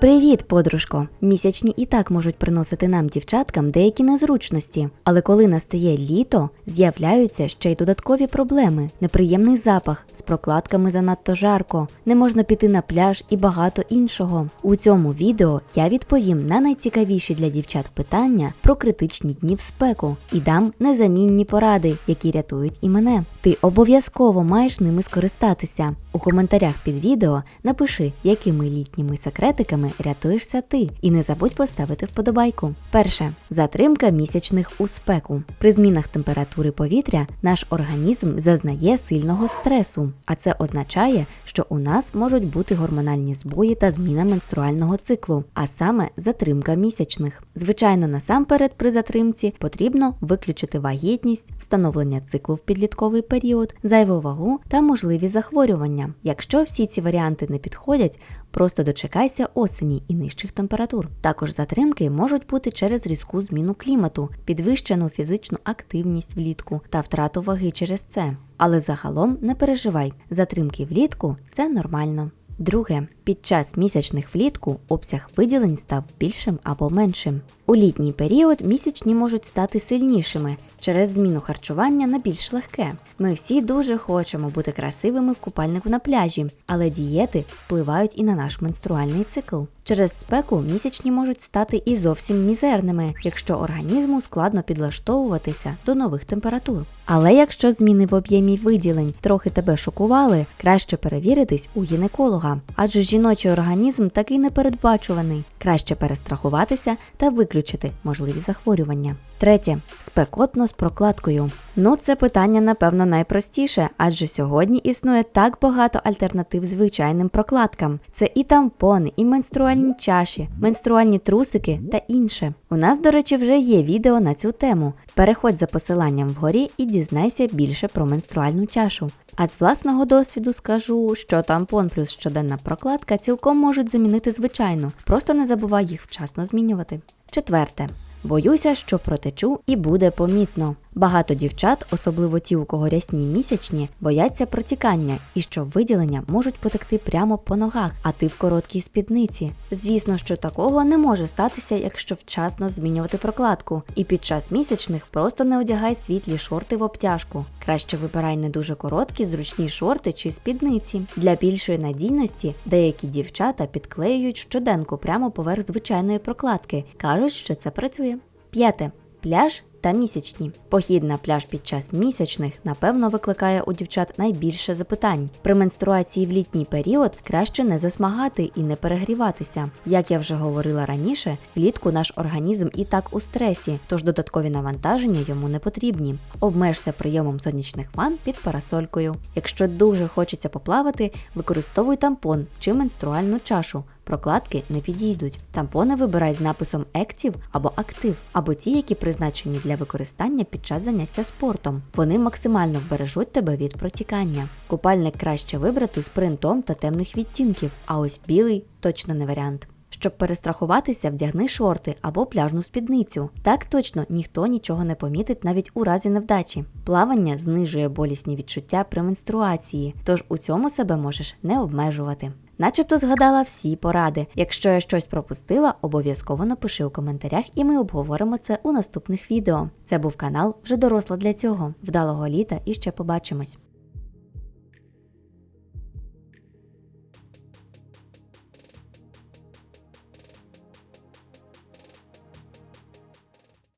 Привіт, подружко! Місячні і так можуть приносити нам, дівчаткам, деякі незручності. Але коли настає літо, з'являються ще й додаткові проблеми: неприємний запах, з прокладками занадто жарко, не можна піти на пляж і багато іншого. У цьому відео я відповім на найцікавіші для дівчат питання про критичні дні в спеку і дам незамінні поради, які рятують і мене. Ти обов'язково маєш ними скористатися. У коментарях під відео напиши, якими літніми секретиками рятуєшся ти, і не забудь поставити вподобайку. Перше затримка місячних у спеку. При змінах температури повітря наш організм зазнає сильного стресу, а це означає, що у нас можуть бути гормональні збої та зміна менструального циклу, а саме затримка місячних. Звичайно, насамперед при затримці потрібно виключити вагітність, встановлення циклу в підлітковий період, зайву вагу та можливі захворювання. Якщо всі ці варіанти не підходять, просто дочекайся осені і нижчих температур. Також затримки можуть бути через різку зміну клімату, підвищену фізичну активність влітку та втрату ваги через це. Але загалом не переживай, затримки влітку це нормально. Друге, під час місячних влітку обсяг виділень став більшим або меншим. У літній період місячні можуть стати сильнішими через зміну харчування на більш легке. Ми всі дуже хочемо бути красивими в купальнику на пляжі, але дієти впливають і на наш менструальний цикл. Через спеку місячні можуть стати і зовсім мізерними, якщо організму складно підлаштовуватися до нових температур. Але якщо зміни в об'ємі виділень трохи тебе шокували, краще перевіритись у гінеколога, адже жіночий організм такий непередбачуваний. Краще перестрахуватися та виключити можливі захворювання. Третє спекотно з прокладкою. Ну, це питання, напевно, найпростіше, адже сьогодні існує так багато альтернатив звичайним прокладкам. Це і тампони, і менструальні чаші, менструальні трусики та інше. У нас, до речі, вже є відео на цю тему. Переходь за посиланням вгорі і дізнайся більше про менструальну чашу. А з власного досвіду скажу, що тампон плюс щоденна прокладка цілком можуть замінити звичайну, просто не забувай їх вчасно змінювати. Четверте. Боюся, що протечу і буде помітно. Багато дівчат, особливо ті, у кого рясні місячні, бояться протікання і що виділення можуть потекти прямо по ногах, а ти в короткій спідниці. Звісно, що такого не може статися, якщо вчасно змінювати прокладку. І під час місячних просто не одягай світлі шорти в обтяжку. Краще вибирай не дуже короткі, зручні шорти чи спідниці. Для більшої надійності деякі дівчата підклеюють щоденку прямо поверх звичайної прокладки. кажуть, що це працює. П'яте. Пляж та місячні. Похід на пляж під час місячних, напевно, викликає у дівчат найбільше запитань. При менструації в літній період краще не засмагати і не перегріватися. Як я вже говорила раніше, влітку наш організм і так у стресі, тож додаткові навантаження йому не потрібні. Обмежся прийомом сонячних ванн під парасолькою. Якщо дуже хочеться поплавати, використовуй тампон чи менструальну чашу. Прокладки не підійдуть. Тампони вибирай з написом Active або Актив, або ті, які призначені для використання під час заняття спортом. Вони максимально вбережуть тебе від протікання. Купальник краще вибрати з принтом та темних відтінків, а ось білий точно не варіант. Щоб перестрахуватися, вдягни шорти або пляжну спідницю. Так точно ніхто нічого не помітить навіть у разі невдачі. Плавання знижує болісні відчуття при менструації, тож у цьому себе можеш не обмежувати. Начебто згадала всі поради. Якщо я щось пропустила, обов'язково напиши у коментарях, і ми обговоримо це у наступних відео. Це був канал вже доросла для цього. Вдалого літа і ще побачимось.